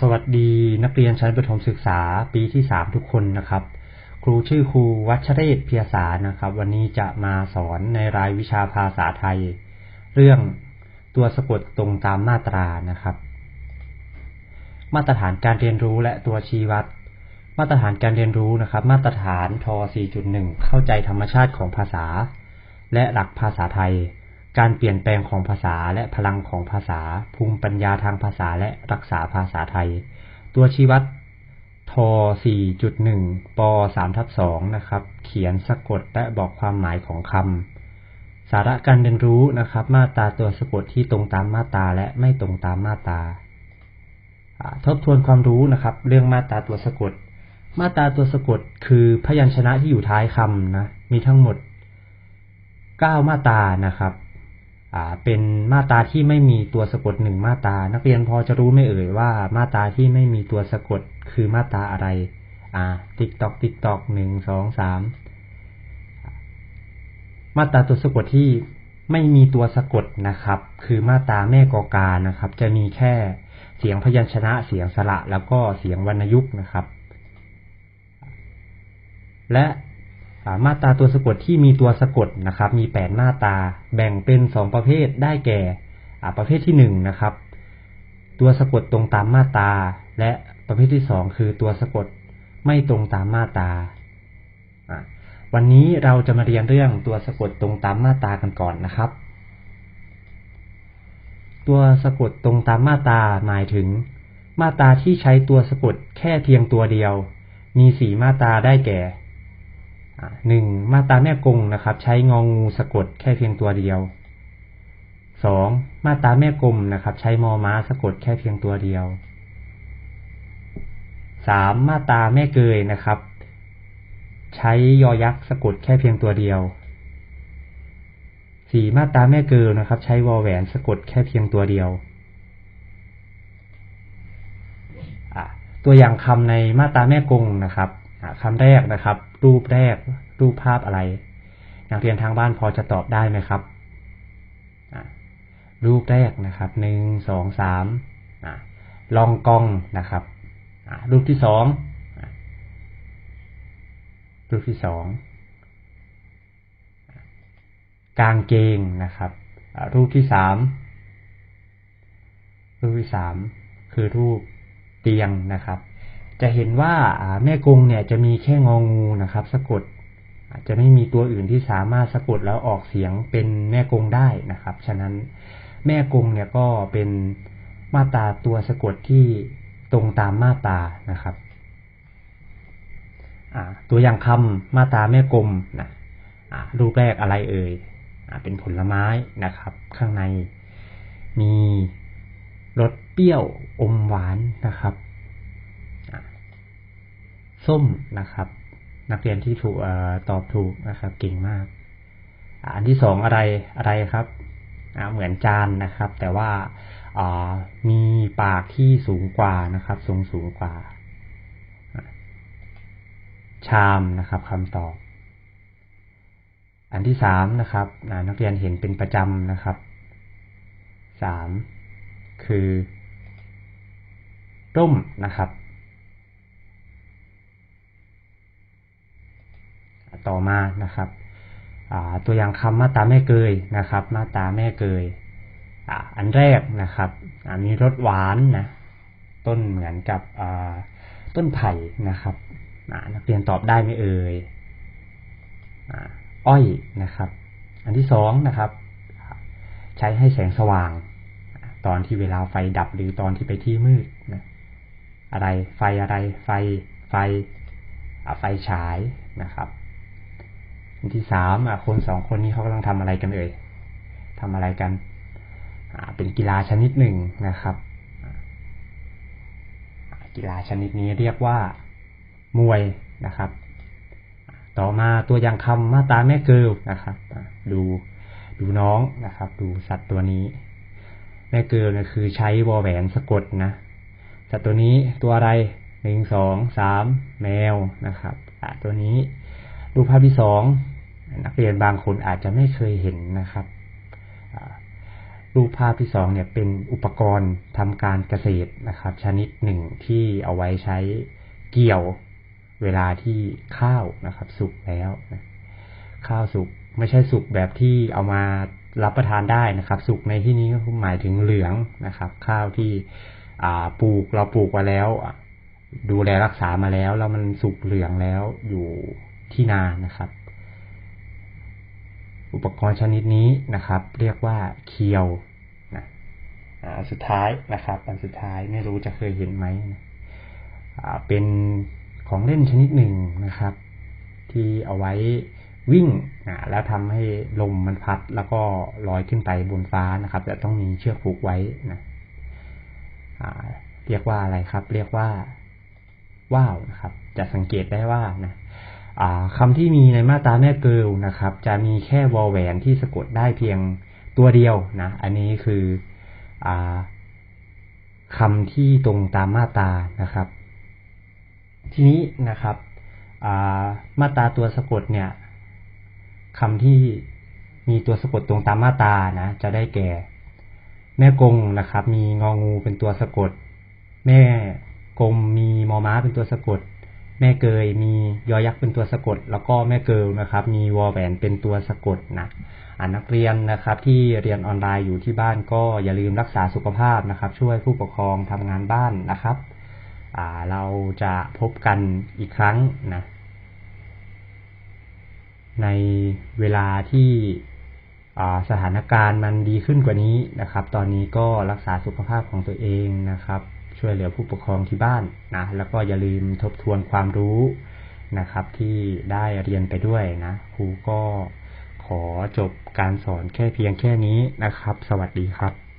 สวัสดีนักเรียนชั้นประถมศึกษาปีที่สามทุกคนนะครับ ครูชื่อครูวัชเรศเพียสานะครับ วันนี้จะมาสอนในรายวิชาภาษาไทย เรื่องตัวสะกดตรงตามมาตรานะครับ มาตรฐานการเรียนรู้และตัวชี้วัด มาตรฐานการเรียนรู้นะครับ มาตรฐานท 4.1 เข้าใจธรรมชาติของภาษา และหลักภาษาไทย การเปลี่ยนแปลงของภาษาและพลังของภาษา ภูมิปัญญาทางภาษาและรักษาภาษาไทย ตัวชี้วัดท 4.1 ป 3ทับ2นะครับ เขียนสะกดและบอกความหมายของคำ สาระการเรียนรู้นะครับ มาตราตัวสะกดที่ตรงตามมาตราและไม่ตรงตามมาตราทบทวนความรู้นะครับ เรื่องมาตราตัวสะกด มาตราตัวสะกดคือพยัญชนะที่อยู่ท้ายคำนะ มีทั้งหมด 9 มาตรานะครับ เป็นมาตราที่ไม่มีตัวสะกดหนึ่งมาตรา นักเรียนพอจะรู้ไม่เอ่ยว่ามาตราที่ไม่มีตัวสะกดคือมาตราอะไร อ่า ติ๊กตอกติ๊กตอกหนึ่งสองสามมาตราตัวสะกดที่ไม่มีตัวสะกดนะครับ คือมาตราแม่กอกานะครับ จะมีแค่เสียงพยัญชนะเสียงสระแล้วก็เสียงวรรณยุกต์นะครับ และ มาตราตัวสะกดที่มีตัวสะกดนะครับ มีแปดมาตราแบ่งเป็นสองประเภทได้แก่ประเภทที่หนึ่งนะครับ ตัวสะกดตรงตามมาตราและประเภทที่สองคือตัวสะกดไม่ตรงตามมาตราวันนี้เราจะมาเรียนเรื่องตัวสะกดตรงตามมาตรากันก่อนนะครับ ตัวสะกดตรงตามมาตราหมายถึง มาตราที่ใช้ตัวสะกดแค่เพียงตัวเดียว มีสี่มาตราได้แก่ หนึ่งมาตราแม่กงนะครับ ใช้งองูสะกดแค่เพียงตัวเดียวสองมาตราแม่กลมนะครับ ใช้มอม้าสะกดแค่เพียงตัวเดียวสามมาตราแม่เกยนะครับ ใช้ยอยักษ์สะกดแค่เพียงตัวเดียวสี่มาตราแม่เกลนะครับ ใช้วอแหวนสะกดแค่เพียงตัวเดียวตัวอย่างคำในมาตราแม่กงนะครับคำแรกนะครับ รูปแรก รูปภาพอะไร นักเรียนทางบ้านพอจะตอบได้ไหมครับ รูปแรกนะครับหนึ่งสองสามลองกองนะครับรูปที่สองรูปที่สองกางเกงนะครับ รูปที่สามรูปที่สามคือรูปเตียงนะครับ จะเห็นว่าแม่กงเนี่ยจะมีแค่งองูนะครับ สะกดอาจจะไม่มีตัวอื่นที่สามารถสะกดแล้วออกเสียงเป็นแม่กงได้นะครับ ฉะนั้นแม่กงเนี่ยก็เป็นมาตราตัวสะกดที่ตรงตามมาตรานะครับตัวอย่างคำมาตราแม่กลมนะรูปแรกอะไรเอ่ยเป็นผลไม้นะครับ ข้างในมีรสเปรี้ยวอมหวานนะครับ ส้มนะครับ นักเรียนที่ถูกอตอบถูกนะครับเก่งมาก อันที่สองอะไรอะไรครับเหมือนจานนะครับ แต่ว่ามีปากที่สูงกว่านะครับสูงสูงกว่า ชามนะครับคำตอบ อันที่สามนะครับนักเรียนเห็นเป็นประจำนะครับสามคือร่มนะครับ ต่อมานะครับตัวอย่างคำมาตาแม่เกยนะครับ มาตาแม่เกยอันแรกนะครับมีรสหวานนะต้นเหมือนกับต้นไผ่นะครับนักเรียนตอบได้ไหมเอ่ยอ้อยนะครับ อันที่สองนะครับ ใช้ให้แสงสว่าง ตอนที่เวลาไฟดับหรือตอนที่ไปที่มืดนะอะไรไฟอะไรไฟไฟไฟฉายนะครับ อันที่สามคนสองคนนี้เขากำลังทำอะไรกันเอ่ยทำอะไรกันเป็นกีฬาชนิดหนึ่งนะครับ กีฬาชนิดนี้เรียกว่ามวยนะครับ ต่อมาตัวอย่างคำมาตาแม่เกิลนะครับ ดูดูน้องนะครับ ดูสัตว์ตัวนี้ แม่เกิลนะคือใช้วอแหวนสะกดนะ สัตว์ตัวนี้ตัวอะไรหนึ่งสองสามแมวนะครับตัวนี้ดูภาพที่สอง นักเรียนบางคนอาจจะไม่เคยเห็นนะครับรูปภาพที่สองเนี่ยเป็นอุปกรณ์ทำการเกษตรนะครับ ชนิดหนึ่งที่เอาไว้ใช้เกี่ยวเวลาที่ข้าวนะครับ สุกแล้วนะข้าวสุกไม่ใช่สุกแบบที่เอามารับประทานได้นะครับ สุกในที่นี้ก็หมายถึงเหลืองนะครับ ข้าวที่ปลูกเราปลูกมาแล้ว ดูแลรักษามาแล้วแล้วมันสุกเหลืองแล้วอยู่ที่นานะครับ อุปกรณ์ชนิดนี้นะครับ เรียกว่าเคียวนะอ่าสุดท้ายนะครับ อันสุดท้ายไม่รู้จะเคยเห็นไหมนะเป็นของเล่นชนิดหนึ่งนะครับ ที่เอาไว้วิ่งนะแล้วทำให้ลมมันพัดแล้วก็ลอยขึ้นไปบนฟ้านะครับ แต่ต้องมีเชือกผูกไว้นะเรียกว่าอะไรครับ เรียกว่าว่าวนะครับ จะสังเกตได้ว่านะ คำที่มีในมาตราแม่เกิลนะครับ จะมีแค่วอลแหวนที่สะกดได้เพียงตัวเดียวนะ อันนี้คืออ่าคำที่ตรงตามมาตรานะครับ ทีนี้นะครับามาตราตัวสะกดเนี่ยคำที่มีตัวสะกดตรงตามมาตรานะ จะได้แก่ แม่กงนะครับ มีงองูเป็นตัวสะกด แม่กลมมีมอม้าเป็นตัวสะกด แม่เกยมียอยักษ์เป็นตัวสะกด แล้วก็แม่เกิลนะครับ มีวอแหวนเป็นตัวสะกดนะอ่านักเรียนนะครับ ที่เรียนออนไลน์อยู่ที่บ้านก็อย่าลืมรักษาสุขภาพนะครับ ช่วยผู้ปกครองทำงานบ้านนะครับเราจะพบกันอีกครั้งนะในเวลาที่สถานการณ์มันดีขึ้นกว่านี้นะครับ ตอนนี้ก็รักษาสุขภาพของตัวเองนะครับ ช่วยเหลือผู้ปกครองที่บ้านนะแล้วก็อย่าลืมทบทวนความรู้นะครับ ที่ได้เรียนไปด้วยนะครูก็ขอจบการสอนแค่เพียงแค่นี้นะครับ สวัสดีครับ